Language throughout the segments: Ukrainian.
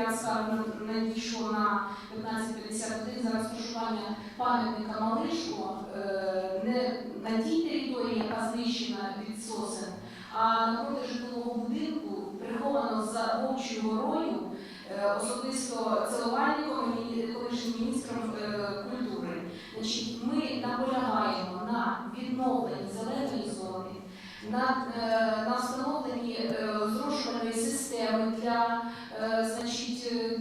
скарг на- надійшло на 1551 за розташування пам'ятника Малишку е, не на тій території, яка знищена від сосен, а напроти житлового будинку, приховано за вовчою горою, е, особисто цілувальником колишнім міністром е, культури. Значить, ми наполягаємо на відновленні зеленої зони, на, е, на встановленні е, зрошувальної системи для е, значить, е,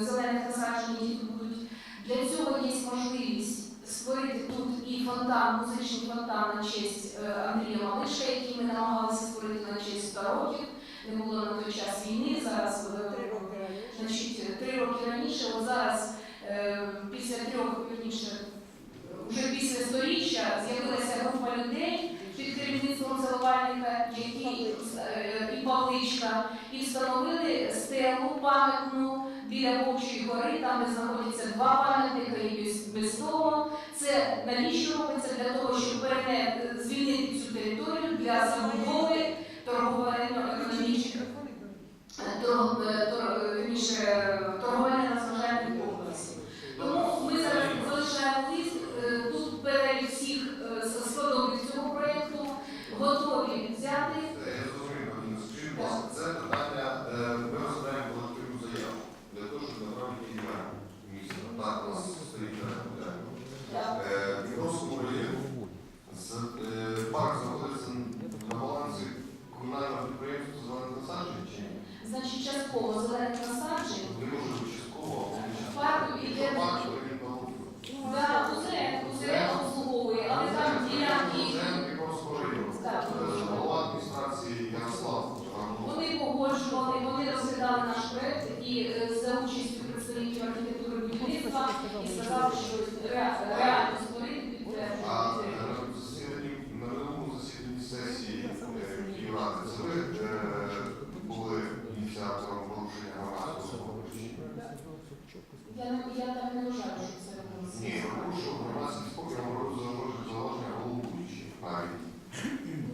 зелених насаджень, які тут будуть. Для цього є можливість створити тут фонтан, музичний фонтан на честь е, Андрія Малиша, який ми намагалися створити на честь 100 років. Не було на той час війни, зараз е, значить, три роки раніше, от зараз е, після трьох, вірніше, вже після сторіччя з'явилася група людей під керівництвом целувальника, які е, і Павличка, і встановили стелу пам'ятну біля Вовчої гори, там де знаходяться два пам'ятника і без, без того. Це навіщо робиться? Для того, щоб звільнити цю територію для забудови торговельно-економічних торг- е, е, торговельно розважальних комплексів. Тому ми зараз залишаємо лист, е, тут перелік всіх складових цього проєкту, готові взяти. Це питання, ми розглядаємо колективну заяву для того, щоб направити її місто. Так, у нас стоїть на порядку. Так. Е, В Дніпровському районі з- е, парк знаходиться на балансі комунального підприємства «Зелене насадження» чи ні? Значить, частково зелених насаджень. Не може бути частково, а іде він балансує. да, УЗР, УЗР обслуговує, але там ділянки. Району. Так. Е, Голова адміністрації Ярослав. Вони погоджували, вони розглядали наш проект і е, за участю представників архітектури будівництва і сказали, що ре- реально створити А підтвердження. на засіданні на минулому засіданні сесії е, Київради це ви е, були ініціатором порушення громадського спокою? Я, не- я так не вважаю, що це робиться. Ні, тому що спокій, я говорю за заложення головуючі навіть.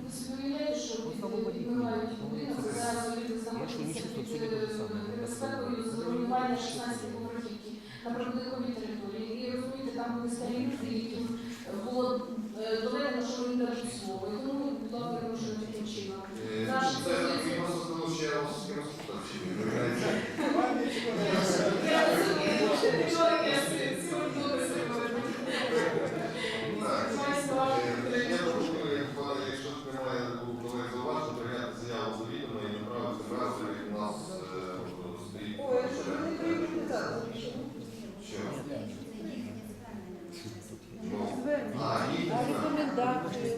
Ви собі уявляєте, що відбивають будинок, зараз люди знаходяться під безпекою небезпекою з руйнування 16 поверхівки на прибудинковій території. І розумієте, там були старі люди, яким було редакцію.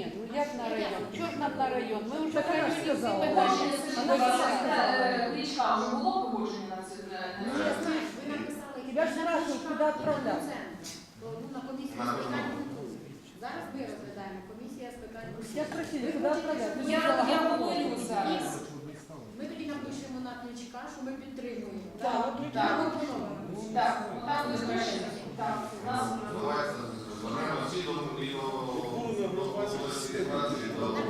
Ні, ну як на район? Чого ж нам на район? Ми вже вона пройшли всі сказала. питання. Кличка вже було погодження на це? Ну, я знаю, Ви написали Тебя ж спрашивают, куди. Ну, на з питань культури. Зараз ми розглядаємо комісія з питань Я культури. спросили, куди відправляти? Я, я говорю зараз. Ми тоді напишемо на ключика, що ми підтримуємо. Так, Так, от Так. Ми пропонуємо. Так, так ви збережете. Так, у нас Давайте звернемо всі Thank you.